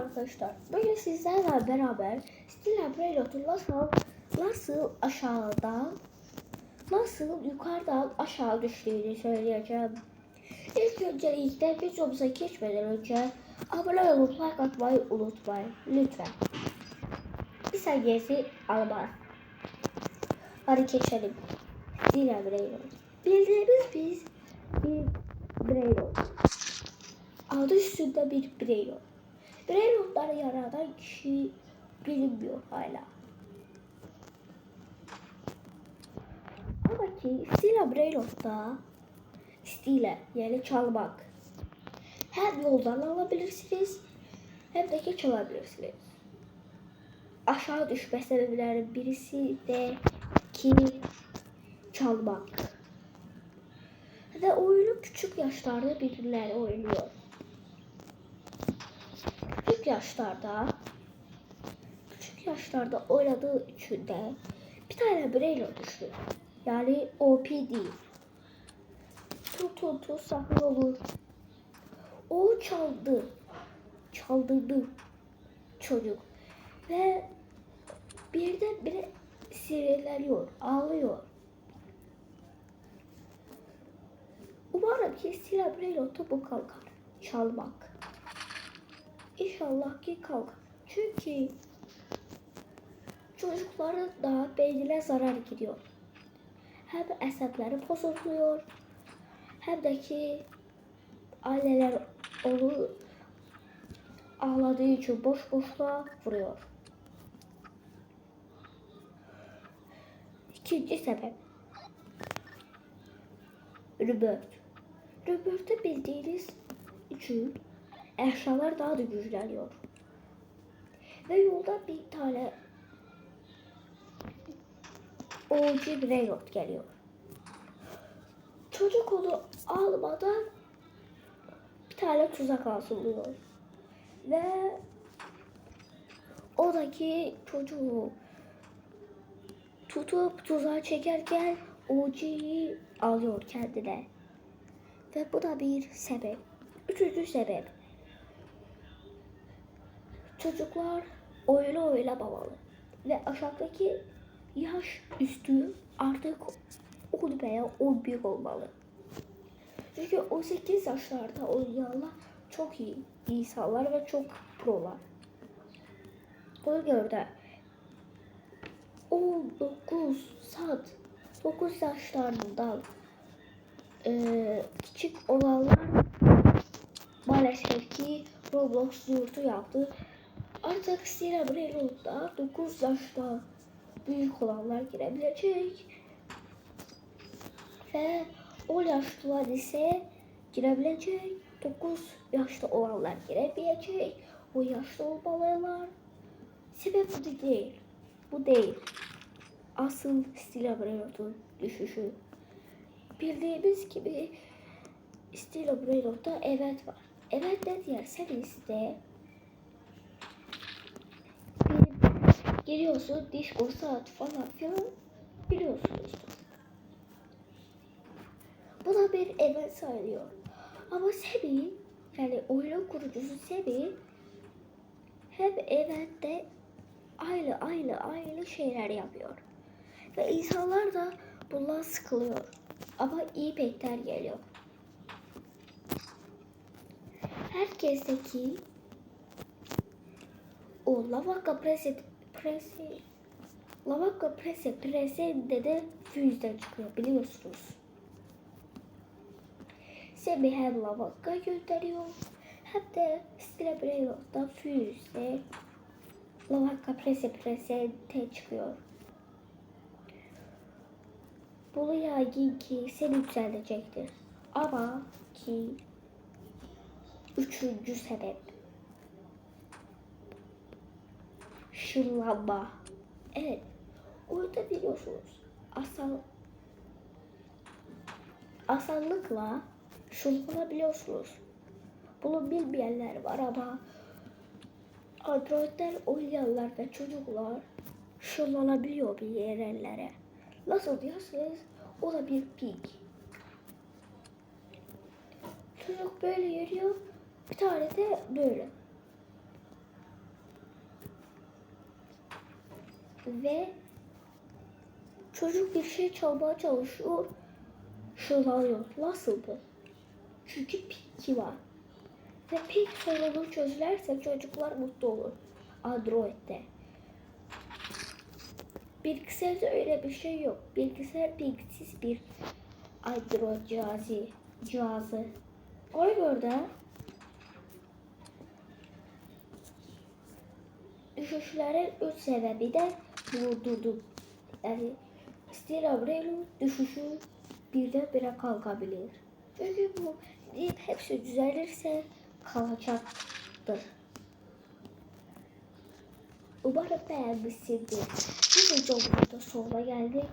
arkadaşlar. Bugün sizlerle beraber Stila Brailleot'u nasıl, nasıl aşağıdan, nasıl yukarıdan aşağı düştüğünü söyleyeceğim. İlk öncelikle videomuza geçmeden önce abone olup like atmayı unutmayın. Lütfen. Bir saniyesi almaz. Hadi geçelim. Stila Brailleot. Bildiğimiz biz bir Brailleot. Adı üstünde bir Brailleot. Brailleotları yaradan kişi bilinmiyor hala. Ama ki Stila Brailleot'ta stile yani çalmak hem yoldan alabilirsiniz hem de geç alabilirsiniz. Aşağı düşme sebeplerinin birisi de ki çalmak. Ve oyunu küçük yaşlarda birbirleri oynuyor. Yaşlarda küçük yaşlarda oynadığı için de bir tane Braille düştü. Yani OPD. Tut tut tut sahne olur. O çaldı. Çaldırdı çocuk. Ve birdenbire sinirleniyor, ağlıyor. Umarım ki Stila Brailleot'ta bu kalkar. Çalmak. İnşallah ki kalkar. Çünkü çocukların da beynine zarar gidiyor. Hem əsəbləri pozuluyor, hem de ki aileler onu ağladığı için boş boşluğa vuruyor. İkinci sebep. Robert. Robert'ı bildiğiniz için eşyalar daha da güçleniyor. Ve yolda bir tane OG Braillot geliyor. Çocuk onu almadan bir tane tuzak hazırlıyor. Ve oradaki çocuğu tutup tuzağa çekerken OG'yi alıyor kendine. Ve bu da bir sebep. Üçüncü sebep. Çocuklar oyunu oynamamalı. Ve aşağıdaki yaş üstü artık 10 veya 11 olmalı. Çünkü 18 yaşlarda oynayanlar çok iyi insanlar ve çok prolar. Ona göre de 19 saat 9 yaşlarından e, küçük olanlar maalesef ki Roblox yurtu yaptı. Artık Sierra Brailleot'da 9 yaşta büyük olanlar girebilecek. Ve 10 yaşlılar ise girebilecek. 9 yaşta olanlar girebilecek. O yaşta olmalılar. Sebep bu değil. Bu değil. Asıl Stila Brailleot'un düşüşü. Bildiğimiz gibi Stila Brailleot'ta evet var. Evet ne diğer serisi giriyorsun disco saat falan filan biliyorsunuz. Bu da bir evet sayılıyor. Ama Sebi yani oyun kurucusu Sebi hep evette aynı aynı aynı şeyler yapıyor. Ve insanlar da bundan sıkılıyor. Ama iyi petler geliyor. Herkesteki o lavaka presi presi lavaka presi presinde de füzden çıkıyor biliyorsunuz. Semih hem lavaka gönderiyor hem de Strebreo'da füze lavaka presi presente çıkıyor. Bunu yaygın ki sen yükselecektir. Ama ki üçüncü sebep şırlanma. Evet. Orada biliyorsunuz. Asal asallıkla şırlanabiliyorsunuz. Bunu bilmeyenler var ama Android'den oynayanlar ve çocuklar şırlanabiliyor bir yerlere. Nasıl diyorsanız o da bir pig. Çocuk böyle yürüyor. Bir tane de böyle. Ve çocuk bir şey çalmaya çalışıyor. Şılanıyor. Nasıl bu? Çünkü piki var. Ve pik sorunu çözülerse çocuklar mutlu olur. Android'de. Bilgisayarda öyle bir şey yok. Bilgisayar bilgisiz bir Android cihazı. cihazı. Ona göre düşüşlerin üç sebebi de durdurdum. Yani Stilabre'nin düşüşü birdenbire kalkabilir. Çünkü bu deyip hepsi düzelirse kalacaktır. Umarım beğenmişsindir. Bu videomuzda sonuna geldik.